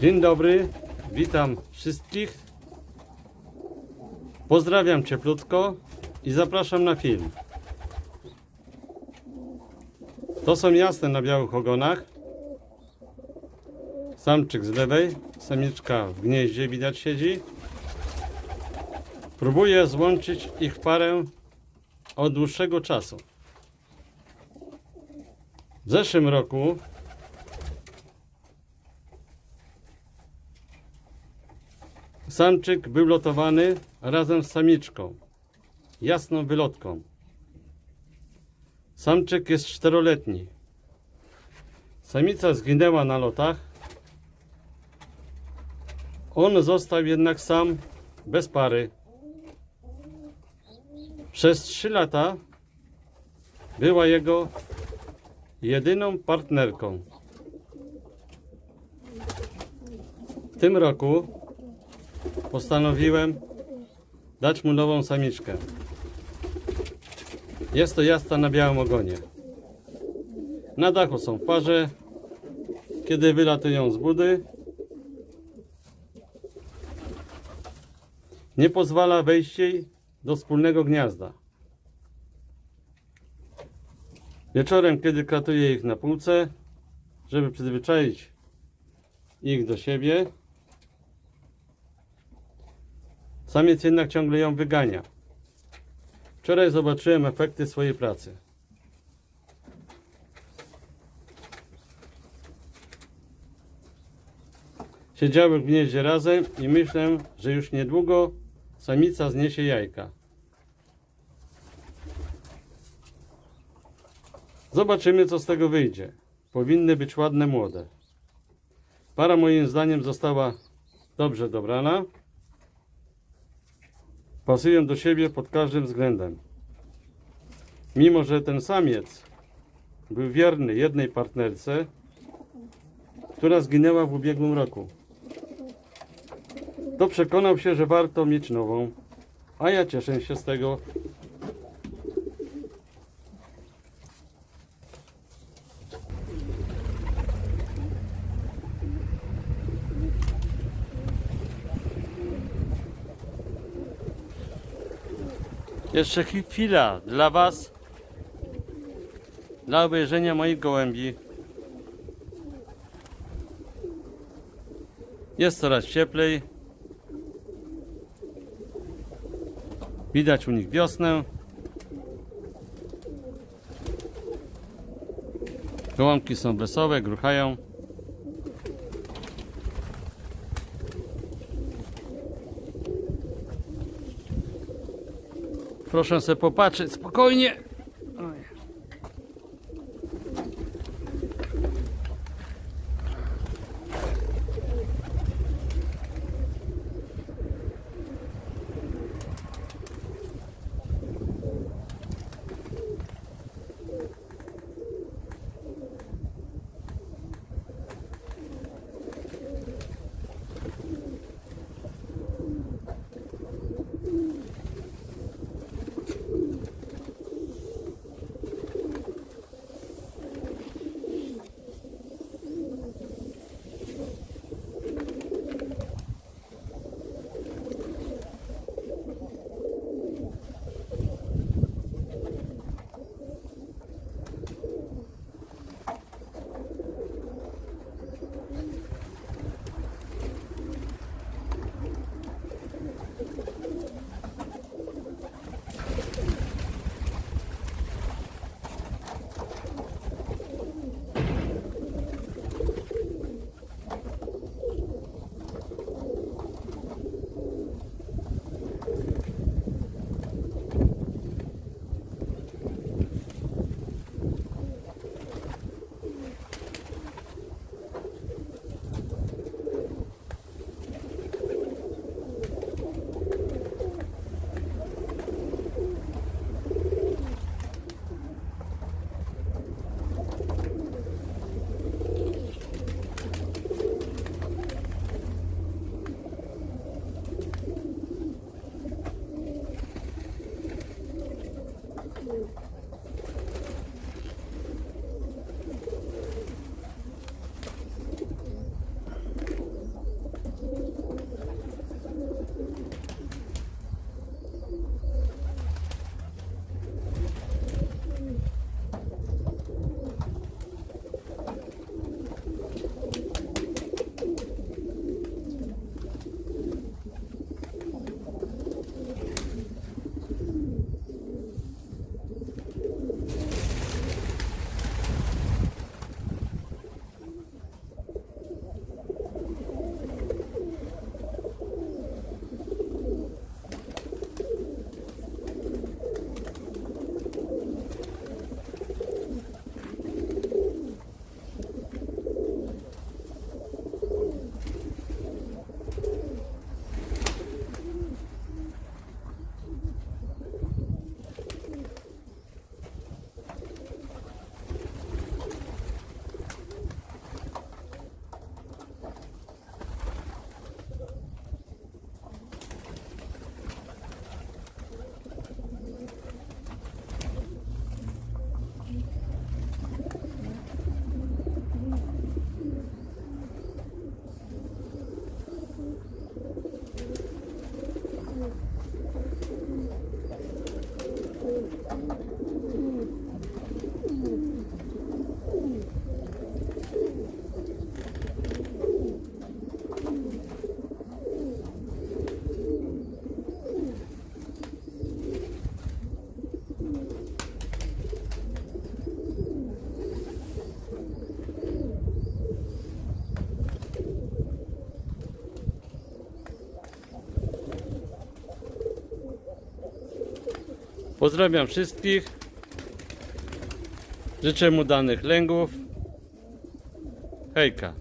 Dzień dobry, witam wszystkich. Pozdrawiam cieplutko i zapraszam na film. To są jasne na białych ogonach. Samczyk z lewej, samiczka w gnieździe widać siedzi. Próbuję złączyć ich parę od dłuższego czasu. W zeszłym roku Samczyk był lotowany razem z samiczką, jasną wylotką. Samczyk jest czteroletni. Samica zginęła na lotach. On został jednak sam, bez pary. Przez trzy lata była jego jedyną partnerką. W tym roku postanowiłem dać mu nową samiczkę. Jest to jasta na białym ogonie. Na dachu są w parze. Kiedy wylatują z budy, nie pozwala wejść jej do wspólnego gniazda. Wieczorem, kiedy kratuję ich na półce, żeby przyzwyczaić ich do siebie, Samiec jednak ciągle ją wygania. Wczoraj zobaczyłem efekty swojej pracy. Siedziały w gnieździe razem i myślę, że już niedługo samica zniesie jajka. Zobaczymy, co z tego wyjdzie. Powinny być ładne młode. Para moim zdaniem została dobrze dobrana. Pasują do siebie pod każdym względem. Mimo, że ten samiec był wierny jednej partnerce, która zginęła w ubiegłym roku, to przekonał się, że warto mieć nową, a ja cieszę się z tego. Jeszcze chwila dla Was, dla obejrzenia moich gołębi. Jest coraz cieplej. Widać u nich wiosnę. Gołąbki są wesołe, gruchają. Proszę sobie popatrzeć spokojnie. Pozdrawiam wszystkich. Życzę mu danych lęgów. Hejka.